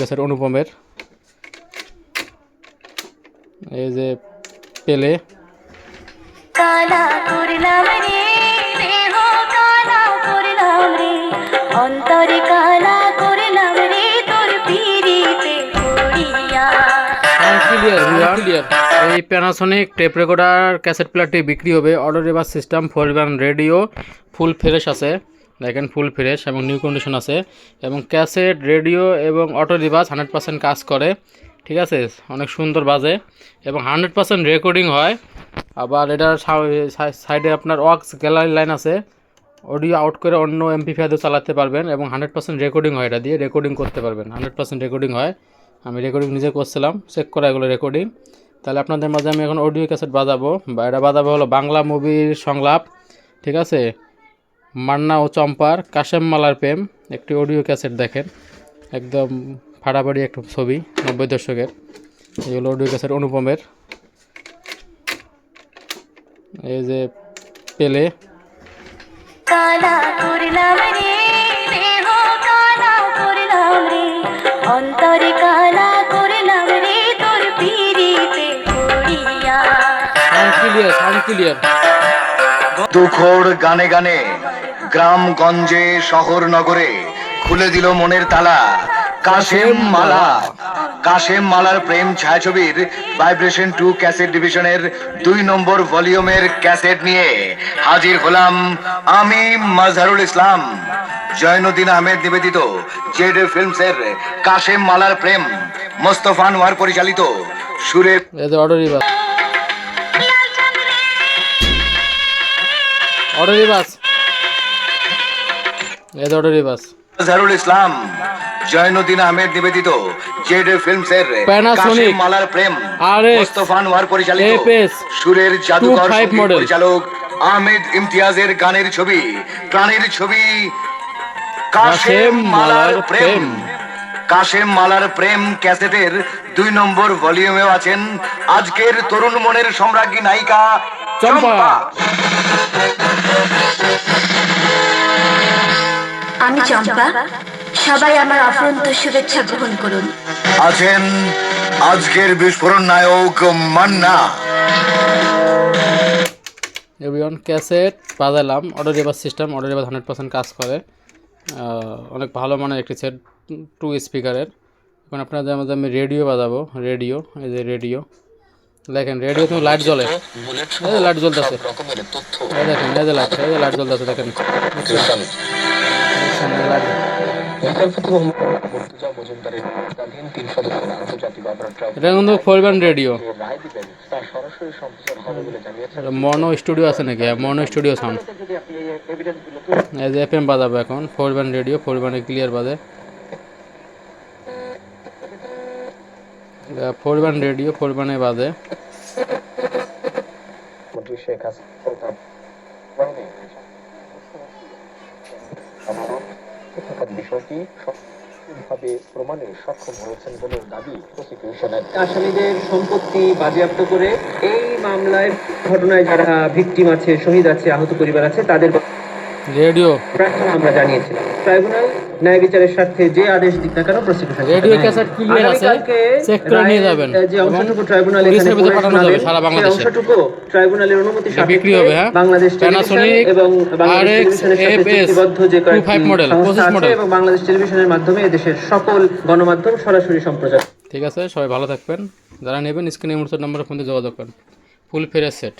Cassette অনুপমের। এই যে পেলে অন্তরে কালা করলাম রে তোর পিড়িতে পড়িয়া। ক্লিয়ার ক্লিয়ার এই প্যানাসোনিক টেপ রেকর্ডার ক্যাসেট প্লেয়ারটি বিক্রি হবে। Order river system four radio full fresh আছে। দেখেন ফুল ফ্রেশ এবং নিউ কন্ডিশন আছে এবং ক্যাসেট, রেডিও এবং অটো রিভার্স হান্ড্রেড পার্সেন্ট কাজ করে, ঠিক আছে? অনেক সুন্দর বাজে এবং হান্ড্রেড পার্সেন্ট রেকর্ডিং হয়। আবার এটার সাইডে আপনার ওয়াক্স গ্যালারি লাইন আছে। অডিও আউট করে অন্য এমপি ফাইভও চালাতে পারবেন এবং হান্ড্রেড পার্সেন্ট রেকর্ডিং হয় এটা দিয়ে, রেকর্ডিং করতে পারবেন। হান্ড্রেড পার্সেন্ট রেকর্ডিং হয়। আমি রেকর্ডিং নিজে করছিলাম, চেক করা এগুলো রেকর্ডিং। তাহলে আপনাদের মাঝে আমি এখন অডিও ক্যাসেট বাজাবো। বা এটা বাজাবো হলো বাংলা মুভির সংলাপ, ঠিক আছে? মান্না ও চম্পার কাশেম মালার প্রেম একটি অডিও ক্যাসেট দেখেন। একদম ফাড়াফাড়ি একটা ছবি নব্বই দশকের। এগুলো অডিও ক্যাসেট অনুপমের। এই যে পেলে। কালা করলাম রে দেহ কালা করলাম রে। অন্তরে কালা করলাম রে তোর পিড়িতে পড়িয়া। সাউন্ড ক্লিয়ার সাউন্ড ক্লিয়ার দুখোর গানে গানে গ্রামগঞ্জে শহর নগরে খুলে দিল মনের তালা। কাশেম মালা কাশেম মালার প্রেম ছায়াছবির ভাইব্রেশন টু ক্যাসেট ডিভিশনের দুই নম্বর ভলিউমের ক্যাসেট নিয়ে হাজির হলাম আমি মাজহারুল ইসলাম জয়নুদ্দিন আহমেদ নিবেদিত জেড ফিল্মসের কাশেম মালার প্রেম মোস্তফা নোয়ার পরিচালিত সুরে অর্ডার রিভার্স জারুল ইসলাম জয়নুদ্দিন আহমেদ নিবেদিত জেড ফিল্মসের কাশিম মালার প্রেম মোস্তফা নোয়ার পরিচালিত সুরের জাদুকর 25 সংগীত model। পরিচালক আহমেদ ইমতিয়াজের গানের ছবি প্রাণের ছবি কাশেম মালার প্রেম কাশেম মালার প্রেম ক্যাসেটের দুই নম্বর ভলিউমেও আছেন আজকের তরুণ মনের সম্রাজ্ঞী নায়িকা চম্পা। আমি চম্পা সবাই আমার অফুরন্ত শুভেচ্ছা গ্রহণ করুন। আছেন আজকের বিস্ফোরণ নায়ক Manna. Everyone cassette বাজালাম order reverse system order reverse hundred percent কাজ করে। অনেক ভালো মানের একটি সেট টু স্পিকারের এখন আপনাদের মধ্যে আমি রেডিও বাজাবো রেডিও এই যে রেডিও দেখেন রেডিও তুমি লাইট জ্বলে। লাইট জ্বলতেছে। এই দেখেন এই যে লাইট এই যে লাইট জ্বলতেছে দেখেন। এটা কিন্তু মনো স্টুডিও আছে নাকি? মনো স্টুডিও সাউন্ড এই যে এফএম বাজাবো এখন। ফোর ব্যান্ড রেডিও ফোর ব্যান্ডে ক্লিয়ার বাজে। ফোর ব্যান্ড রেডিও ফোর ব্যান্ডে থাকার বিষয়টি ভাবে প্রমাণে সক্ষম হয়েছেন বলে দাবি প্রসিকিউশনের। আসামিদের সম্পত্তি বাজেয়াপ্ত করে এই মামলায় ঘটনায় যারা ভিকটিম আছে শহীদ আছে আহত পরিবার আছে তাদের রেডিও। প্রার্থনা আমরা জানিয়েছিলাম। ট্রাইব্যুনাল ন্যায় বিচারের স্বার্থে যে আদেশ দিক না কেন প্রসিকিউশন রেডিও ক্যাসেট ক্লিয়ার আছে চেক করে নিয়ে যাবেন। যে অংশটুকু ট্রাইব্যুনাল এখানে পাঠানো যাবে সারা বাংলাদেশে। অংশটুকু ট্রাইব্যুনালের অনুমতি বিক্রি সাপেক্ষে হবে, হ্যাঁ? বাংলাদেশ এবং বাংলাদেশ টেলিভিশনের চুক্তিবদ্ধ যে কয়েকটি model, 25 আছে এবং বাংলাদেশ টেলিভিশনের মাধ্যমে দেশের সকল গণমাধ্যম সরাসরি সম্প্রচার ঠিক আছে সবাই ভালো থাকবেন। যারা নেবেন স্ক্রিনে মুহূর্তের নম্বরে ফোন দিয়ে যোগাযোগ করেন ফুল ফেরের সেট